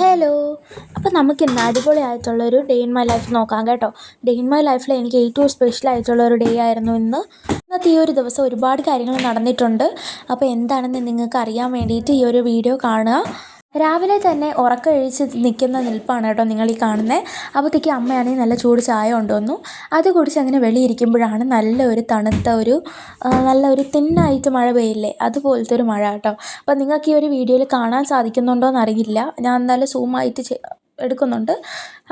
Hello അപ്പോൾ നമുക്ക് ഇന്ന് അടിപൊളിയായിട്ടുള്ളൊരു ഡേ ഇൻ മൈ ലൈഫ് നോക്കാം കേട്ടോ. ഡേ ഇൻ മൈ ലൈഫിൽ എനിക്ക് ഏറ്റവും സ്പെഷ്യൽ ആയിട്ടുള്ള ഒരു ഡേ ആയിരുന്നു ഇന്ന്. ഇന്നത്തെ ഈ ഒരു ദിവസം ഒരുപാട് കാര്യങ്ങൾ നടന്നിട്ടുണ്ട്. അപ്പോൾ എന്താണെന്ന് നിങ്ങൾക്ക് അറിയാൻ വേണ്ടിയിട്ട് ഈ ഒരു വീഡിയോ കാണുക. രാവിലെ തന്നെ ഉറക്കഴിച്ച് നിൽക്കുന്ന നിൽപ്പാണ് കേട്ടോ നിങ്ങൾ ഈ കാണുന്നത് അപ്പോഴത്തേക്ക് അമ്മയാണെങ്കിൽ നല്ല ചൂട് ചായ കൊണ്ടുവന്നു. അത് കുടിച്ച് അങ്ങനെ വെളിയിരിക്കുമ്പോഴാണ് നല്ല ഒരു തണുത്ത ഒരു നല്ല ഒരു തിന്നായിട്ട് മഴ പെയ്യില്ലേ? അതുപോലത്തെ ഒരു മഴ കേട്ടോ. അപ്പോൾ നിങ്ങൾക്ക് ഈ ഒരു വീഡിയോയിൽ കാണാൻ സാധിക്കുന്നുണ്ടോ എന്നറിയില്ല ഞാൻ എന്തായാലും സൂമായിട്ട് എടുക്കുന്നുണ്ട്.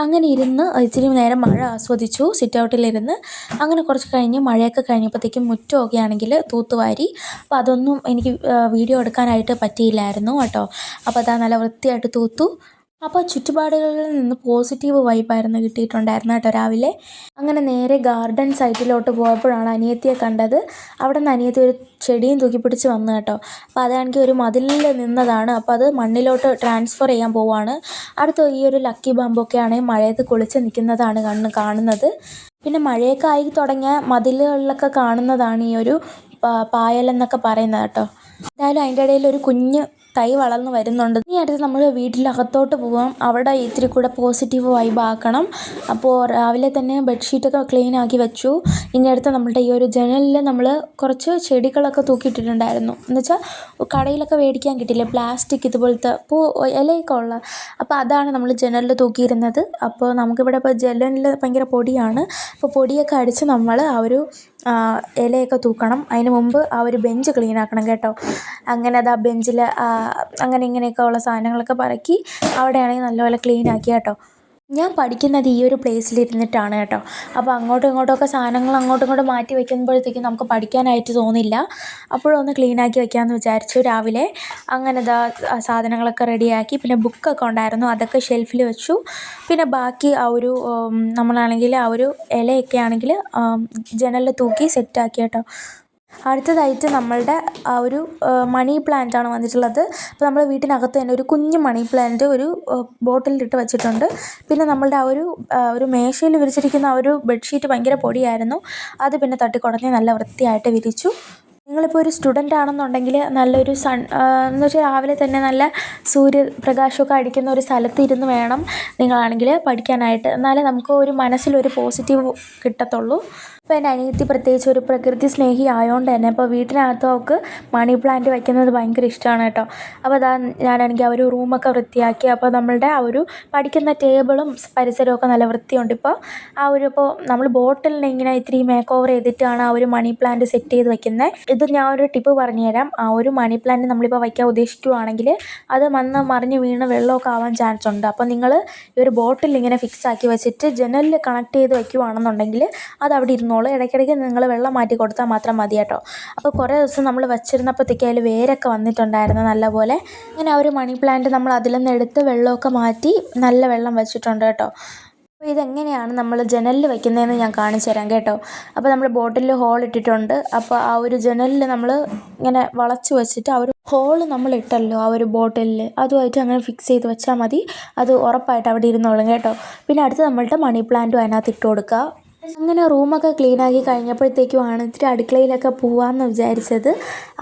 അങ്ങനെ ഇരുന്ന് ഇച്ചിരി നേരം മഴ ആസ്വദിച്ചു. സിറ്റ് ഔട്ടിലിരുന്ന് അങ്ങനെ കുറച്ച് കഴിഞ്ഞ് മഴയൊക്കെ കഴിഞ്ഞപ്പോഴത്തേക്കും മുറ്റമൊക്കെ ആണെങ്കിൽ തൂത്തുവാരി. അപ്പോൾ അതൊന്നും എനിക്ക് വീഡിയോ എടുക്കാനായിട്ട് പറ്റിയില്ലായിരുന്നു കേട്ടോ. അപ്പോൾ അതാ നല്ല വൃത്തിയായിട്ട് തൂത്തു. അപ്പോൾ ചുറ്റുപാടുകളിൽ നിന്ന് പോസിറ്റീവ് വൈബായിരുന്നു കിട്ടിയിട്ടുണ്ടായിരുന്നു കേട്ടോ രാവിലെ. അങ്ങനെ നേരെ ഗാർഡൻ സൈറ്റിലോട്ട് പോയപ്പോഴാണ് അനിയത്തിയെ കണ്ടത്. അവിടെ നിന്ന് അനിയത്തി ഒരു ചെടിയും തൂക്കി പിടിച്ച് വന്നു കേട്ടോ. അപ്പോൾ അതാണെങ്കിൽ ഒരു മതിലിൽ നിന്നതാണ്. അപ്പോൾ അത് മണ്ണിലോട്ട് ട്രാൻസ്ഫർ ചെയ്യാൻ പോവാണ്. അടുത്ത ഈ ഒരു ലക്കി ബാമ്പൊക്കെ ആണെങ്കിൽ മഴയത്ത് കുളിച്ച് നിൽക്കുന്നതാണ് കണ്ണ് കാണുന്നത്. പിന്നെ മഴയൊക്കെ ആയി തുടങ്ങിയ മതിലുകളിലൊക്കെ കാണുന്നതാണ് ഈ ഒരു പായലെന്നൊക്കെ പറയുന്നത് കേട്ടോ. എന്തായാലും അതിന്റെ ഇടയിൽ ഒരു കുഞ്ഞ് തൈ വളർന്നു വരുന്നുണ്ട്. ഇനി അടുത്ത് നമ്മൾ വീട്ടിലകത്തോട്ട് പോവാം. അവിടെ ഇത്തിരി കൂടെ പോസിറ്റീവ് വൈബ് ആക്കണം. അപ്പോൾ രാവിലെ തന്നെ ബെഡ്ഷീറ്റൊക്കെ ക്ലീൻ ആക്കി വെച്ചു. ഇനി അടുത്ത് നമ്മളുടെ ഈ ഒരു ജനലിൽ നമ്മൾ കുറച്ച് ചെടികളൊക്കെ തൂക്കിയിട്ടിട്ടുണ്ടായിരുന്നു. എന്നുവെച്ചാൽ കടയിലൊക്കെ മേടിക്കാൻ കിട്ടില്ലേ? പ്ലാസ്റ്റിക് ഇതുപോലത്തെ പൂ ഇലയൊക്കെ ഉള്ള. അപ്പോൾ അതാണ് നമ്മൾ ജനലിൽ തൂക്കിയിരുന്നത്. അപ്പോൾ നമുക്കിവിടെ ഇപ്പോൾ ജനലിൽ ഭയങ്കര പൊടിയാണ്. അപ്പോൾ പൊടിയൊക്കെ അടിച്ച് നമ്മൾ ആ ഒരു ഇലയൊക്കെ തൂക്കണം. അതിന് മുമ്പ് ആ ഒരു ബെഞ്ച് ക്ലീൻ ആക്കണം കേട്ടോ. അങ്ങനെ അത് ആ ബെഞ്ചിൽ അങ്ങനെ ഇങ്ങനെയൊക്കെ ഉള്ള സാധനങ്ങളൊക്കെ പെറുക്കി അവിടെയാണെങ്കിൽ നല്ലപോലെ ക്ലീൻ ആക്കി കേട്ടോ. ഞാൻ പഠിക്കുന്നത് ഈ ഒരു പ്ലേസിലിരുന്നിട്ടാണ് കേട്ടോ. അപ്പോൾ അങ്ങോട്ടും ഇങ്ങോട്ടുമൊക്കെ സാധനങ്ങൾ അങ്ങോട്ടും ഇങ്ങോട്ടും മാറ്റി വയ്ക്കുമ്പോഴത്തേക്കും നമുക്ക് പഠിക്കാനായിട്ട് തോന്നില്ല. അപ്പോഴൊന്ന് ക്ലീനാക്കി വെക്കാമെന്ന് വിചാരിച്ചു രാവിലെ. അങ്ങനെ സാധനങ്ങളൊക്കെ റെഡിയാക്കി പിന്നെ ബുക്കൊക്കെ ഉണ്ടായിരുന്നു. അതൊക്കെ ഷെൽഫിൽ വെച്ചു. പിന്നെ ബാക്കി ആ ഒരു നമ്മളാണെങ്കിൽ ആ ഒരു ഇലയൊക്കെ ആണെങ്കിൽ ജനലിൽ തൂക്കി സെറ്റാക്കി കേട്ടോ. അടുത്തതായിട്ട് നമ്മളുടെ ആ ഒരു മണി പ്ലാന്റ് ആണ് വന്നിട്ടുള്ളത്. അപ്പോൾ നമ്മൾ വീട്ടിനകത്ത് തന്നെ ഒരു കുഞ്ഞു മണി പ്ലാന്റ് ഒരു ബോട്ടിലിട്ട് വെച്ചിട്ടുണ്ട്. പിന്നെ നമ്മളുടെ ആ ഒരു ഒരു മേശയിൽ വിരിച്ചിരിക്കുന്ന ആ ഒരു ബെഡ്ഷീറ്റ് ഭയങ്കര പൊടിയായിരുന്നു. അത് പിന്നെ തട്ടിക്കുടഞ്ഞ് നല്ല വൃത്തിയായിട്ട് വിരിച്ചു. നിങ്ങളിപ്പോൾ ഒരു സ്റ്റുഡന്റ് ആണെന്നുണ്ടെങ്കിൽ നല്ലൊരു സൺ എന്ന് വെച്ചാൽ രാവിലെ തന്നെ നല്ല സൂര്യപ്രകാശമൊക്കെ അടിക്കുന്ന ഒരു സ്ഥലത്ത് ഇരുന്ന് വേണം നിങ്ങളാണെങ്കിൽ പഠിക്കാനായിട്ട്. എന്നാലേ നമുക്ക് ഒരു മനസ്സിലൊരു പോസിറ്റീവ് കിട്ടത്തുള്ളൂ. ഇപ്പോൾ എന്റെ അനിയത്തി പ്രത്യേകിച്ച് ഒരു പ്രകൃതി സ്നേഹി ആയതുകൊണ്ട് തന്നെ ഇപ്പോൾ വീട്ടിനകത്ത് അവൾക്ക് മണി പ്ലാന്റ് വയ്ക്കുന്നത് ഭയങ്കര ഇഷ്ടമാണ് കേട്ടോ. അപ്പോൾ അതാ ഞാനാണെങ്കിൽ ആ ഒരു റൂമൊക്കെ വൃത്തിയാക്കി അപ്പോൾ നമ്മളുടെ ആ ഒരു പഠിക്കുന്ന ടേബിളും പരിസരവും ഒക്കെ നല്ല വൃത്തിയുണ്ട് ഇപ്പോൾ ആ ഒരു ഇപ്പോൾ നമ്മൾ ബോട്ടിലിനെ ഇങ്ങനെ ഇത്തിരി മേക്ക് ഓവർ ചെയ്തിട്ടാണ് ആ ഒരു മണി പ്ലാന്റ് സെറ്റ് ചെയ്ത് വെക്കുന്നത് ഇത് ഞാൻ ഒരു ടിപ്പ് പറഞ്ഞു തരാം ആ ഒരു മണി പ്ലാന്റ് നമ്മളിപ്പോൾ വയ്ക്കാൻ ഉദ്ദേശിക്കുകയാണെങ്കിൽ അത് വന്ന് മറിഞ്ഞ് വീണ് വെള്ളമൊക്കെ ആവാൻ ചാൻസ് ഉണ്ട്. അപ്പോൾ നിങ്ങൾ ഈ ഒരു ബോട്ടിൽ ഇങ്ങനെ ഫിക്സ് ആക്കി വെച്ചിട്ട് ജനലിൽ കണക്ട് ചെയ്ത് വെക്കുകയാണെന്നുണ്ടെങ്കിൽ അത് അവിടെ ഇരുന്നോളൂ. ഇടയ്ക്കിടയ്ക്ക് നിങ്ങൾ വെള്ളം മാറ്റി കൊടുത്താൽ മാത്രം മതി കേട്ടോ. അപ്പോൾ കുറേ ദിവസം നമ്മൾ വെച്ചിരുന്നപ്പോഴത്തേക്ക് അതിൽ വേരൊക്കെ വന്നിട്ടുണ്ടായിരുന്നു നല്ലപോലെ. ഇങ്ങനെ ആ ഒരു മണി പ്ലാന്റ് നമ്മൾ അതിൽ നിന്ന് എടുത്ത് വെള്ളമൊക്കെ മാറ്റി നല്ല വെള്ളം വെച്ചിട്ടുണ്ട് കേട്ടോ. അപ്പോൾ ഇതെങ്ങനെയാണ് നമ്മൾ ജനലിൽ വെക്കുന്നതെന്ന് ഞാൻ കാണിച്ചു തരാം കേട്ടോ. അപ്പോൾ നമ്മൾ ബോട്ടിലിൽ ഹോൾ ഇട്ടിട്ടുണ്ട്. അപ്പോൾ ആ ഒരു ജനലിൽ നമ്മൾ ഇങ്ങനെ വളച്ച് വെച്ചിട്ട് ആ ഒരു ഹോൾ നമ്മൾ ഇട്ടല്ലോ ആ ഒരു ബോട്ടിലിൽ അതുമായിട്ട് അങ്ങനെ ഫിക്സ് ചെയ്ത് വെച്ചാൽ മതി. അത് ഉറപ്പായിട്ട് അവിടെ ഇരുന്നോളും കേട്ടോ. പിന്നെ അടുത്ത് നമ്മളുടെ മണി പ്ലാന്റും അതിനകത്ത് ഇട്ട് കൊടുക്കുക അങ്ങനെ റൂമൊക്കെ ക്ലീൻ ആക്കി കഴിഞ്ഞപ്പോഴത്തേക്കുമാണ് ഇത്തിരി അടുക്കളയിലൊക്കെ പോവാമെന്ന് വിചാരിച്ചത്.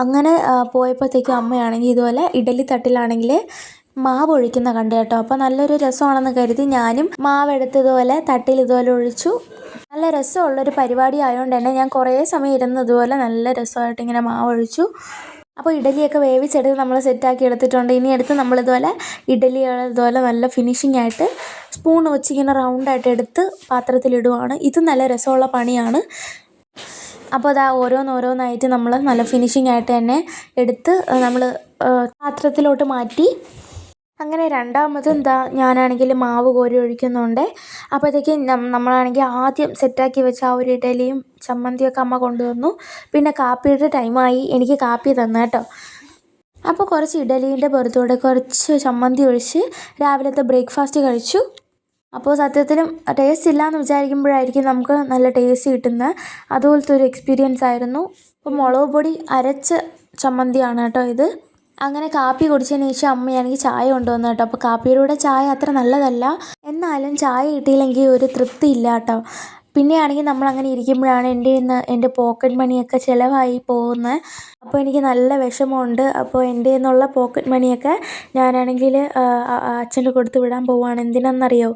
അങ്ങനെ പോയപ്പോഴത്തേക്കും അമ്മയാണെങ്കിൽ ഇതുപോലെ ഇഡലി തട്ടിലാണെങ്കിൽ മാവ് ഒഴിക്കുന്ന കണ്ടു കേട്ടോ. അപ്പോൾ നല്ലൊരു രസമാണെന്ന് കരുതി ഞാനും മാവ് എടുത്തതുപോലെ തട്ടിൽ ഇതുപോലെ ഒഴിച്ചു. നല്ല രസമുള്ളൊരു പരിപാടി ആയതുകൊണ്ട് തന്നെ ഞാൻ കുറേ സമയം ഇരുന്ന് ഇതുപോലെ നല്ല രസമായിട്ട് ഇങ്ങനെ മാവ് ഒഴിച്ചു. അപ്പോൾ ഇഡലിയൊക്കെ വേവിച്ചെടുത്ത് നമ്മൾ സെറ്റാക്കി എടുത്തിട്ടുണ്ട്. ഇനി എടുത്ത് നമ്മളിതുപോലെ ഇഡലികൾ ഇതുപോലെ നല്ല ഫിനിഷിംഗ് ആയിട്ട് സ്പൂൺ വെച്ച് ഇങ്ങനെ റൗണ്ടായിട്ട് എടുത്ത് പാത്രത്തിലിടുവാണ് ഇത് നല്ല രസമുള്ള പണിയാണ്. അപ്പോൾ അതാ ഓരോന്നോരോന്നായിട്ട് നമ്മൾ നല്ല ഫിനിഷിംഗ് ആയിട്ട് തന്നെ എടുത്ത് നമ്മൾ പാത്രത്തിലോട്ട് മാറ്റി അങ്ങനെ രണ്ടാമത് എന്താ ഞാനാണെങ്കിൽ മാവ് കോരി ഒഴിക്കുന്നുണ്ട്. അപ്പോഴത്തേക്ക് നമ്മളാണെങ്കിൽ ആദ്യം സെറ്റാക്കി വെച്ച ആ ഒരു ഇഡലിയും ചമ്മന്തിയൊക്കെ അമ്മ കൊണ്ടുവന്നു. പിന്നെ കാപ്പിയുടെ ടൈമായി എനിക്ക് കാപ്പി തന്നു കേട്ടോ. അപ്പോൾ കുറച്ച് ഇഡലീന്റെ പുറത്തൂടെ കുറച്ച് ചമ്മന്തി ഒഴിച്ച് രാവിലത്തെ ബ്രേക്ക്ഫാസ്റ്റ് കഴിച്ചു. അപ്പോൾ സത്യത്തിലും ടേസ്റ്റ് ഇല്ല എന്ന് വിചാരിക്കുമ്പോഴായിരിക്കും നമുക്ക് നല്ല ടേസ്റ്റ് കിട്ടുന്നത്. അതുപോലത്തെ ഒരു എക്സ്പീരിയൻസ് ആയിരുന്നു. അപ്പോൾ മുളക് പൊടി അരച്ച ചമ്മന്തിയാണ് കേട്ടോ ഇത്. അങ്ങനെ കാപ്പി കുടിച്ചതിന് ശേഷം അമ്മയാണെങ്കിൽ ചായ കൊണ്ടുവന്നു കേട്ടോ. അപ്പോൾ കാപ്പിയുടെ കൂടെ ചായ അത്ര നല്ലതല്ല. എന്നാലും ചായ കിട്ടിയില്ലെങ്കിൽ ഒരു തൃപ്തി ഇല്ല കേട്ടോ. പിന്നെയാണെങ്കിൽ നമ്മളങ്ങനെ ഇരിക്കുമ്പോഴാണ് എന്റെ നിന്ന് എന്റെ പോക്കറ്റ് മണിയൊക്കെ ചിലവായി പോകുന്നത്. അപ്പോൾ എനിക്ക് നല്ല വിഷമമുണ്ട്. അപ്പോൾ എന്റെ നിന്നുള്ള പോക്കറ്റ് മണിയൊക്കെ ഞാനാണെങ്കിൽ അച്ഛന് കൊടുത്ത് വിടാൻ പോവുകയാണ്. എന്തിനാണെന്നറിയോ?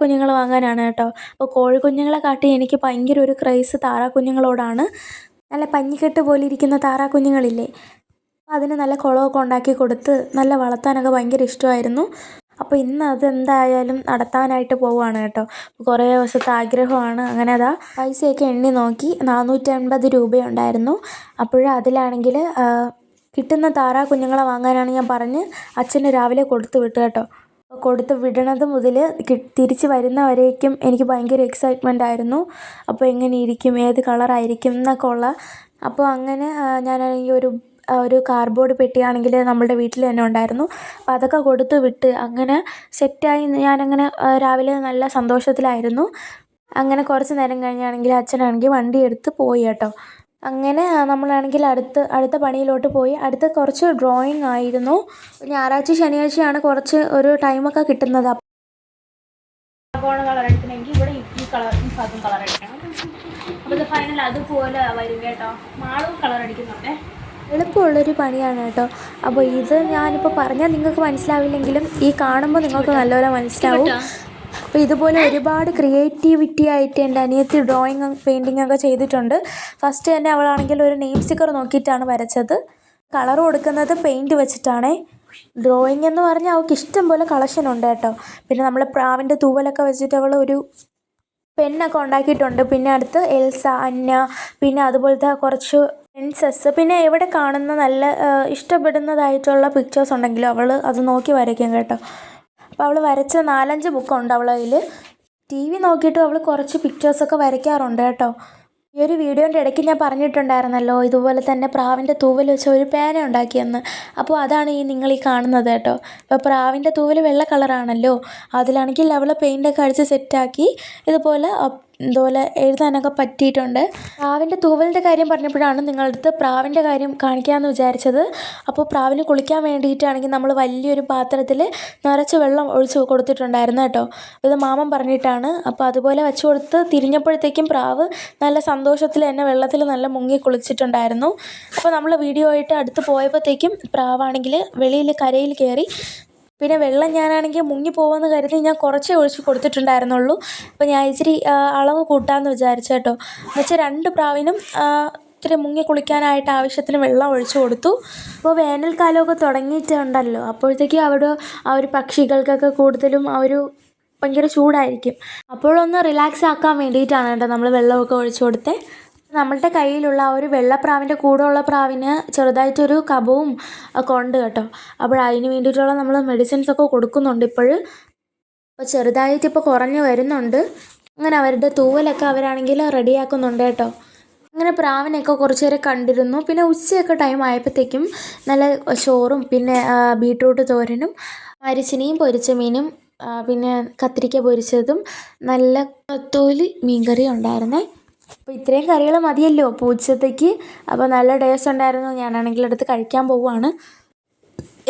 കുഞ്ഞുങ്ങൾ വാങ്ങാനാണ് കേട്ടോ. അപ്പോൾ കോഴിക്കുഞ്ഞുങ്ങളെ കാട്ടി എനിക്ക് ഭയങ്കര ഒരു ക്രേസ് താറാക്കുഞ്ഞുങ്ങളോടാണ് നല്ല പഞ്ഞിക്കെട്ട് പോലെ ഇരിക്കുന്ന താറാക്കുഞ്ഞുങ്ങളില്ലേ അതിന് നല്ല കുളമൊക്കെ ഉണ്ടാക്കി കൊടുത്ത് നല്ല വളർത്താനൊക്കെ ഭയങ്കര ഇഷ്ടമായിരുന്നു. അപ്പോൾ ഇന്ന് അതെന്തായാലും നടത്താനായിട്ട് പോവുകയാണ് കേട്ടോ. കുറേ ദിവസത്തെ ആഗ്രഹമാണ്. അങ്ങനെ അതാ പൈസയൊക്കെ എണ്ണി നോക്കി നാനൂറ്റൻപത് രൂപയുണ്ടായിരുന്നു. അപ്പോൾ അതിലാണെങ്കിൽ കിട്ടുന്ന താറാ കുഞ്ഞുങ്ങളെ വാങ്ങാനാണ് ഞാൻ പറഞ്ഞ് അച്ഛന് രാവിലെ കൊടുത്തു വിട്ടു കേട്ടോ. കൊടുത്ത് വിടണത് മുതൽ തിരിച്ച് വരുന്നവരേക്കും എനിക്ക് ഭയങ്കര എക്സൈറ്റ്മെന്റ് ആയിരുന്നു. അപ്പോൾ എങ്ങനെ ഇരിക്കും ഏത് കളറായിരിക്കും എന്നൊക്കെ ഉള്ള. അപ്പോൾ അങ്ങനെ ഞാനാണെങ്കിൽ ഒരു ഒരു കാർഡ്ബോർഡ് പെട്ടിയാണെങ്കിൽ നമ്മളുടെ വീട്ടിൽ തന്നെ ഉണ്ടായിരുന്നു. അപ്പോൾ അതൊക്കെ കൊടുത്ത് വിട്ട് അങ്ങനെ സെറ്റായി ഞാനങ്ങനെ രാവിലെ നല്ല സന്തോഷത്തിലായിരുന്നു. അങ്ങനെ കുറച്ച് നേരം കഴിഞ്ഞാണെങ്കിൽ അച്ഛനാണെങ്കിൽ വണ്ടി എടുത്ത് പോയി കേട്ടോ. അങ്ങനെ നമ്മളാണെങ്കിൽ അടുത്ത് അടുത്ത പണിയിലോട്ട് പോയി. അടുത്ത കുറച്ച് ഡ്രോയിങ് ആയിരുന്നു. ഞായറാഴ്ച ശനിയാഴ്ചയാണ് കുറച്ച് ഒരു ടൈമൊക്കെ കിട്ടുന്നത്. അപ്പോൾ കളർ അപ്പോൾ ഫൈനൽ അതുപോലെ വരും കേട്ടോ. മാളും കളർ അടിക്കുന്നുണ്ടേ. എളുപ്പമുള്ളൊരു പണിയാണ് കേട്ടോ. അപ്പോൾ ഇത് ഞാനിപ്പോൾ പറഞ്ഞാൽ നിങ്ങൾക്ക് മനസ്സിലാവില്ലെങ്കിലും ഈ കാണുമ്പോൾ നിങ്ങൾക്ക് നല്ലപോലെ മനസ്സിലാവും. അപ്പോൾ ഇതുപോലെ ഒരുപാട് ക്രിയേറ്റിവിറ്റി ആയിട്ട് എന്റെ അനിയത്തി ഡ്രോയിങ് പെയിന്റിങ് ഒക്കെ ചെയ്തിട്ടുണ്ട്. ഫസ്റ്റ് തന്നെ അവളാണെങ്കിൽ ഒരു നെയിം സ്റ്റിക്കർ നോക്കിയിട്ടാണ് വരച്ചത്. കളർ കൊടുക്കുന്നത് പെയിന്റ് വെച്ചിട്ടാണേ. ഡ്രോയിങ് എന്ന് പറഞ്ഞാൽ അവൾക്ക് ഇഷ്ടം പോലെ കളക്ഷൻ ഉണ്ട് കേട്ടോ. പിന്നെ നമ്മൾ പ്രാവിന്റെ തൂവലൊക്കെ വെച്ചിട്ട് അവൾ ഒരു പെണ്ണൊക്കെ ഉണ്ടാക്കിയിട്ടുണ്ട്. പിന്നെ അടുത്ത് എൽസ അന്ന പിന്നെ അതുപോലത്തെ കുറച്ച് പ്രിൻസസ് പിന്നെ എവിടെ കാണുന്ന നല്ല ഇഷ്ടപ്പെടുന്നതായിട്ടുള്ള പിക്ചേഴ്സ് ഉണ്ടെങ്കിലും അവൾ അത് നോക്കി വരയ്ക്കും കേട്ടോ. അപ്പോൾ അവൾ വരച്ച നാലഞ്ച് ബുക്കുണ്ട് അവളെ കയ്യിൽ ടി വി നോക്കിയിട്ടും അവൾ കുറച്ച് പിക്ചേഴ്സൊക്കെ വരയ്ക്കാറുണ്ട് കേട്ടോ. ഈ ഒരു വീഡിയോന്റെ ഇടയ്ക്ക് ഞാൻ പറഞ്ഞിട്ടുണ്ടായിരുന്നല്ലോ ഇതുപോലെ തന്നെ പ്രാവിന്റെ തൂവൽ വെച്ച് ഒരു പേന ഉണ്ടാക്കിയെന്ന്. അപ്പോൾ അതാണ് ഈ നിങ്ങൾ ഈ കാണുന്നത് കേട്ടോ. അപ്പോൾ പ്രാവിന്റെ തൂവൽ വെള്ള കളറാണല്ലോ അതിലാണെങ്കിൽ അവൾ പെയിന്റൊക്കെ അടിച്ച് സെറ്റാക്കി ഇതുപോലെ ഇതുപോലെ എഴുതാനൊക്കെ പറ്റിയിട്ടുണ്ട്. പ്രാവിന്റെ തൂവലിന്റെ കാര്യം പറഞ്ഞപ്പോഴാണ് നിങ്ങളുടെ അടുത്ത് പ്രാവിന്റെ കാര്യം കാണിക്കാമെന്ന് വിചാരിച്ചത്. അപ്പോൾ പ്രാവിന് കുളിക്കാൻ വേണ്ടിയിട്ടാണെങ്കിൽ നമ്മൾ വലിയൊരു പാത്രത്തിൽ നിറച്ച് വെള്ളം ഒഴിച്ച് കൊടുത്തിട്ടുണ്ടായിരുന്നു കേട്ടോ. ഇത് മാമൻ പറഞ്ഞിട്ടാണ്. അപ്പോൾ അതുപോലെ വെച്ച് കൊടുത്ത് തിരിഞ്ഞപ്പോഴത്തേക്കും പ്രാവ് നല്ല സന്തോഷത്തിൽ തന്നെ വെള്ളത്തിൽ നല്ല മുങ്ങി കുളിച്ചിട്ടുണ്ടായിരുന്നു. അപ്പോൾ നമ്മൾ വീഡിയോ ആയിട്ട് അടുത്ത് പോയപ്പോഴത്തേക്കും പ്രാവാണെങ്കിൽ വെളിയിൽ കരയിൽ കയറി പിന്നെ വെള്ളം ഞാനാണെങ്കിൽ മുങ്ങി പോകുമെന്ന് കരുതി ഞാൻ കുറച്ചേ ഒഴിച്ച് കൊടുത്തിട്ടുണ്ടായിരുന്നുള്ളൂ. അപ്പോൾ ഞാൻ ഇച്ചിരി അളവ് കൂട്ടാമെന്ന് വിചാരിച്ചു കേട്ടോ. എന്നുവെച്ചാൽ രണ്ട് പ്രാവിനും ഇത്തിരി മുങ്ങി കുളിക്കാനായിട്ട് ആവശ്യത്തിന് വെള്ളം ഒഴിച്ചു കൊടുത്തു. അപ്പോൾ വേനൽക്കാലമൊക്കെ തുടങ്ങിയിട്ടുണ്ടല്ലോ. അപ്പോഴത്തേക്കും അവിടെ ആ ഒരു പക്ഷികൾക്കൊക്കെ കൂടുതലും ആ ഒരു ഭയങ്കര ചൂടായിരിക്കും. അപ്പോഴൊന്ന് റിലാക്സ് ആക്കാൻ വേണ്ടിയിട്ടാണ് കേട്ടോ നമ്മൾ വെള്ളമൊക്കെ ഒഴിച്ചു കൊടുത്തത് നമ്മളുടെ കയ്യിലുള്ള ആ ഒരു വെള്ളപ്രാവിന്റെ കൂടെയുള്ള പ്രാവിന് ചെറുതായിട്ടൊരു കഫവും ഒക്കെ ഉണ്ട് കേട്ടോ. അപ്പോൾ അതിന് വേണ്ടിയിട്ടുള്ള നമ്മൾ മെഡിസിൻസ് ഒക്കെ കൊടുക്കുന്നുണ്ട് ഇപ്പോൾ. അപ്പോൾ ചെറുതായിട്ട് ഇപ്പോൾ കുറഞ്ഞു വരുന്നുണ്ട്. അങ്ങനെ അവരുടെ തൂവലൊക്കെ അവരാണെങ്കിൽ റെഡിയാക്കുന്നുണ്ട് കേട്ടോ. അങ്ങനെ പ്രാവിനെയൊക്കെ കുറച്ച് നേരം കണ്ടിരുന്നു. പിന്നെ ഉച്ചയൊക്കെ ടൈം ആയപ്പോഴത്തേക്കും നല്ല ചോറും പിന്നെ ബീട്രൂട്ട് തോരനും മരിച്ചിനിയും പൊരിച്ച മീനും പിന്നെ കത്തിരിക്ക പൊരിച്ചതും നല്ല തൊലി മീൻകറിയും ഉണ്ടായിരുന്നേ. അപ്പോൾ ഇത്രയും കറികൾ മതിയല്ലോ. അപ്പോൾ ഉച്ചത്തേക്ക് അപ്പോൾ നല്ല ടേസ്റ്റ് ഉണ്ടായിരുന്നു. ഞാനാണെങ്കിൽ എടുത്ത് കഴിക്കാൻ പോവുകയാണ്.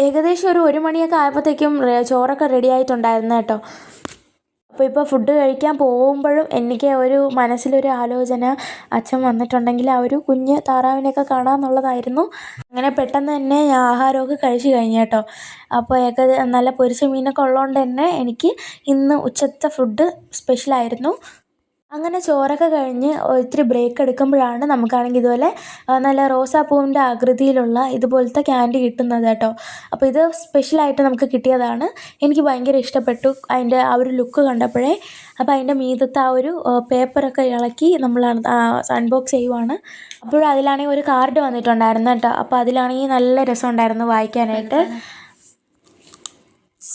ഏകദേശം ഒരു ഒരു മണിയൊക്കെ ആയപ്പോഴത്തേക്കും ചോറൊക്കെ റെഡി ആയിട്ടുണ്ടായിരുന്നു കേട്ടോ. അപ്പോൾ ഇപ്പോൾ ഫുഡ് കഴിക്കാൻ പോകുമ്പോഴും എനിക്ക് ഒരു മനസ്സിലൊരു ആലോചന അച്ഛൻ വന്നിട്ടുണ്ടെങ്കിൽ ആ ഒരു കുഞ്ഞ് താറാവിനെയൊക്കെ കാണാമെന്നുള്ളതായിരുന്നു അങ്ങനെ പെട്ടെന്ന് തന്നെ ഞാൻ ആഹാരമൊക്കെ കഴിച്ചു കഴിഞ്ഞു കേട്ടോ. അപ്പോൾ ഏകദേശം നല്ല പൊരിച്ച മീനൊക്കെ ഉള്ളതുകൊണ്ട് തന്നെ എനിക്ക് ഇന്ന് ഉച്ചത്തെ ഫുഡ് സ്പെഷ്യലായിരുന്നു അങ്ങനെ ചോറൊക്കെ കഴിഞ്ഞ് ഇത്തിരി ബ്രേക്ക് എടുക്കുമ്പോഴാണ് നമുക്കാണെങ്കിൽ ഇതുപോലെ നല്ല റോസാപ്പൂവിന്റെ ആകൃതിയിലുള്ള ഇതുപോലത്തെ ക്യാൻഡി കിട്ടുന്നത് കേട്ടോ. അപ്പോൾ ഇത് സ്പെഷ്യലായിട്ട് നമുക്ക് കിട്ടിയതാണ്. എനിക്ക് ഭയങ്കര ഇഷ്ടപ്പെട്ടു. അതിന്റെ ആ ഒരു ലുക്ക് കണ്ടപ്പോഴേ. അപ്പോൾ അതിന്റെ മീതത്തെ ആ ഒരു പേപ്പറൊക്കെ ഇളക്കി നമ്മൾ അൺബോക്സ് ചെയ്യുവാണ്. അപ്പോഴും അതിലാണെങ്കിൽ ഒരു കാർഡ് വന്നിട്ടുണ്ടായിരുന്നു കേട്ടോ. അപ്പോൾ അതിലാണെങ്കിൽ നല്ല രസമുണ്ടായിരുന്നു വായിക്കാനായിട്ട്.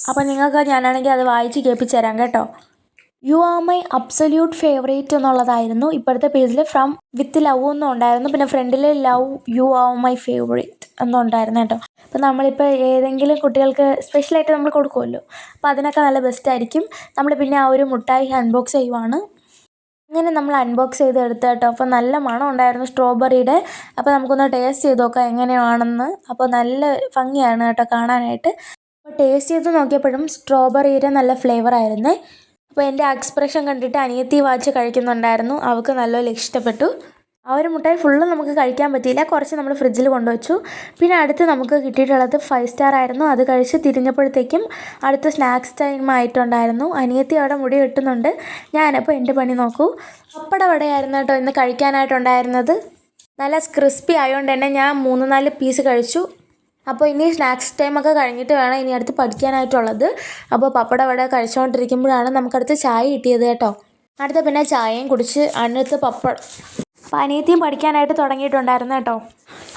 അപ്പോൾ നിങ്ങൾക്ക് ഞാനാണെങ്കിൽ അത് വായിച്ച് കേൾപ്പിച്ചു തരാം കേട്ടോ. You are my absolute favourite എന്നുള്ളതായിരുന്നു ഇപ്പോഴത്തെ പേജിൽ ഫ്രം വിത്ത് ലവ് എന്നും ഉണ്ടായിരുന്നു പിന്നെ ഫ്രണ്ടിൽ love you are my favourite എന്നുണ്ടായിരുന്നു കേട്ടോ. അപ്പോൾ നമ്മളിപ്പോൾ ഏതെങ്കിലും കുട്ടികൾക്ക് സ്പെഷ്യലായിട്ട് നമ്മൾ കൊടുക്കുമല്ലോ. അപ്പോൾ അതിനൊക്കെ നല്ല ബെസ്റ്റ് ആയിരിക്കും. നമ്മൾ പിന്നെ ആ ഒരു മുട്ടായി അൺബോക്സ് ചെയ്യുവാണ്. അങ്ങനെ നമ്മൾ അൺബോക്സ് ചെയ്ത് കേട്ടോ. അപ്പോൾ നല്ല മണം ഉണ്ടായിരുന്നു സ്ട്രോബെറിയുടെ അപ്പോൾ നമുക്കൊന്ന് ടേസ്റ്റ് ചെയ്ത് നോക്കാം എങ്ങനെയാണെന്ന്. അപ്പോൾ നല്ല ഭംഗിയാണ് കേട്ടോ കാണാനായിട്ട്. അപ്പോൾ ടേസ്റ്റ് ചെയ്ത് നോക്കിയപ്പോഴും സ്ട്രോബെറിയുടെ നല്ല ഫ്ലേവർ ആയിരുന്നേ. അപ്പോൾ എന്റെ എക്സ്പ്രഷൻ കണ്ടിട്ട് അനിയത്തി വാച്ച് കഴിക്കുന്നുണ്ടായിരുന്നു. അവൾക്ക് നല്ലപോലെ ഇഷ്ടപ്പെട്ടു. ആ ഒരു മുട്ടായി ഫുള്ള് നമുക്ക് കഴിക്കാൻ പറ്റിയില്ല. കുറച്ച് നമ്മൾ ഫ്രിഡ്ജിൽ കൊണ്ടുവച്ചു. പിന്നെ അടുത്ത് നമുക്ക് കിട്ടിയിട്ടുള്ളത് ഫൈവ് സ്റ്റാർ ആയിരുന്നു. അത് കഴിച്ച് തിരിഞ്ഞപ്പോഴത്തേക്കും അടുത്ത സ്നാക്സ് ടൈം ആയിട്ടുണ്ടായിരുന്നു. അനിയത്തി അവിടെ മുടി വെട്ടുന്നുണ്ട്. ഞാനപ്പോൾ എന്റെ പണി നോക്കൂ. പപ്പട വടയായിരുന്നു കേട്ടോ ഇന്ന് കഴിക്കാനായിട്ടുണ്ടായിരുന്നത്? നല്ല ക്രിസ്പി ആയതുകൊണ്ട് തന്നെ ഞാൻ മൂന്ന് നാല് പീസ് കഴിച്ചു. അപ്പോൾ ഇനി സ്നാക്സ് ടൈമൊക്കെ കഴിഞ്ഞിട്ട് വേണം ഇനി അടുത്ത് പഠിക്കാനായിട്ടുള്ളത്. അപ്പോൾ പപ്പട വട കഴിച്ചുകൊണ്ടിരിക്കുമ്പോഴാണ് നമുക്കടുത്ത് ചായ കിട്ടിയത് കേട്ടോ. അടുത്ത പിന്നെ ചായയും കുടിച്ച് അടുത്ത് പപ്പട. അപ്പോൾ അനിയത്തിയും പഠിക്കാനായിട്ട് തുടങ്ങിയിട്ടുണ്ടായിരുന്നു കേട്ടോ.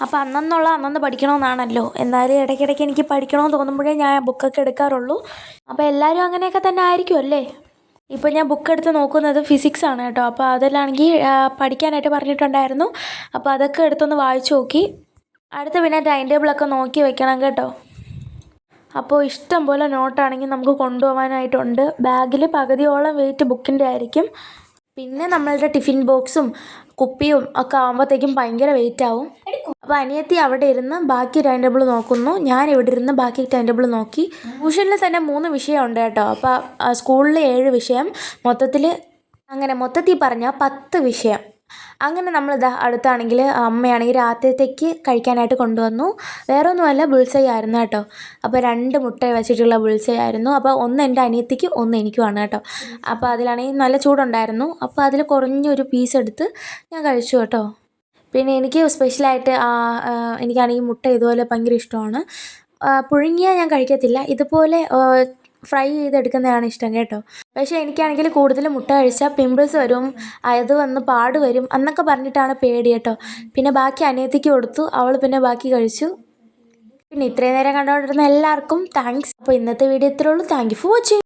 അപ്പോൾ അന്നെന്നുള്ള അന്നന്ന് പഠിക്കണമെന്നാണല്ലോ. എന്നാലും ഇടയ്ക്കിടയ്ക്ക് എനിക്ക് പഠിക്കണമെന്ന് തോന്നുമ്പോഴേ ഞാൻ ബുക്കൊക്കെ എടുക്കാറുള്ളൂ. അപ്പോൾ എല്ലാവരും അങ്ങനെയൊക്കെ തന്നെ ആയിരിക്കും അല്ലേ? ഇപ്പോൾ ഞാൻ ബുക്ക് എടുത്ത് നോക്കുന്നത് ഫിസിക്സ് ആണ് കേട്ടോ. അപ്പോൾ അതിലാണെങ്കിൽ പഠിക്കാനായിട്ട് പറഞ്ഞിട്ടുണ്ടായിരുന്നു. അപ്പോൾ അതൊക്കെ എടുത്തൊന്ന് വായിച്ചു നോക്കി. അടുത്ത പിന്നെ ടൈം ടേബിളൊക്കെ നോക്കി വെക്കണം കേട്ടോ. അപ്പോൾ ഇഷ്ടം പോലെ നോട്ടാണെങ്കിൽ നമുക്ക് കൊണ്ടുപോകാനായിട്ടുണ്ട് ബാഗിൽ പകുതിയോളം വെയിറ്റ് ബുക്കിന്റെ ആയിരിക്കും. പിന്നെ നമ്മളുടെ ടിഫിൻ ബോക്സും കുപ്പിയും ഒക്കെ ആകുമ്പോഴത്തേക്കും ഭയങ്കര വെയിറ്റ് ആവും. അപ്പോൾ അനിയത്തി അവിടെ ഇരുന്ന് ബാക്കി ടൈം ടേബിൾ നോക്കുന്നു. ഞാൻ ഇവിടെ ഇരുന്ന് ബാക്കി ടൈം ടേബിൾ നോക്കി. ട്യൂഷനിൽ തന്നെ മൂന്ന് വിഷയമുണ്ട് കേട്ടോ. അപ്പോൾ സ്കൂളിൽ ഏഴ് വിഷയം. മൊത്തത്തിൽ അങ്ങനെ മൊത്തത്തിൽ പറഞ്ഞാൽ പത്ത് വിഷയം. അങ്ങനെ നമ്മൾ നമ്മളിതാ അടുത്താണെങ്കിൽ അമ്മയാണെങ്കിൽ രാത്രിത്തേക്ക് കഴിക്കാനായിട്ട് കൊണ്ടുവന്നു. വേറെ ഒന്നുമല്ല ബുൾസൈ ആയിരുന്നു കേട്ടോ. അപ്പോൾ രണ്ട് മുട്ട വെച്ചിട്ടുള്ള ബുൾസൈ ആയിരുന്നു. അപ്പോൾ ഒന്ന് എന്റെ അനിയത്തിക്ക് ഒന്ന് എനിക്കുമാണ് കേട്ടോ. അപ്പോൾ അതിലാണെങ്കിൽ നല്ല ചൂടുണ്ടായിരുന്നു. അപ്പോൾ അതിൽ കുറഞ്ഞൊരു പീസ് എടുത്ത് ഞാൻ കഴിച്ചു കേട്ടോ. പിന്നെ എനിക്ക് സ്പെഷ്യലായിട്ട് എനിക്കാണെങ്കിൽ മുട്ട ഇതുപോലെ ഭയങ്കര ഇഷ്ടമാണ്. പുഴുങ്ങിയ പുഴുങ്ങിയാൽ ഞാൻ കഴിക്കത്തില്ല. ഇതുപോലെ ഫ്രൈ ചെയ്തെടുക്കുന്നതാണ് ഇഷ്ടം കേട്ടോ. പക്ഷേ എനിക്കാണെങ്കിൽ കൂടുതൽ മുട്ട കഴിച്ചാൽ പിമ്പിൾസ് വരും അത് വന്ന് പാട് വരും എന്നൊക്കെ പറഞ്ഞിട്ടാണ് പേടി കേട്ടോ. പിന്നെ ബാക്കി അനിയത്തിക്ക് കൊടുത്തു അവൾ പിന്നെ ബാക്കി കഴിച്ചു. പിന്നെ ഇത്രയും നേരം കണ്ടുകൊണ്ടിരുന്ന എല്ലാവർക്കും താങ്ക്സ് അപ്പോൾ ഇന്നത്തെ വീഡിയോ ഇത്രയുള്ളൂ താങ്ക് യു ഫോർ വാച്ചിങ്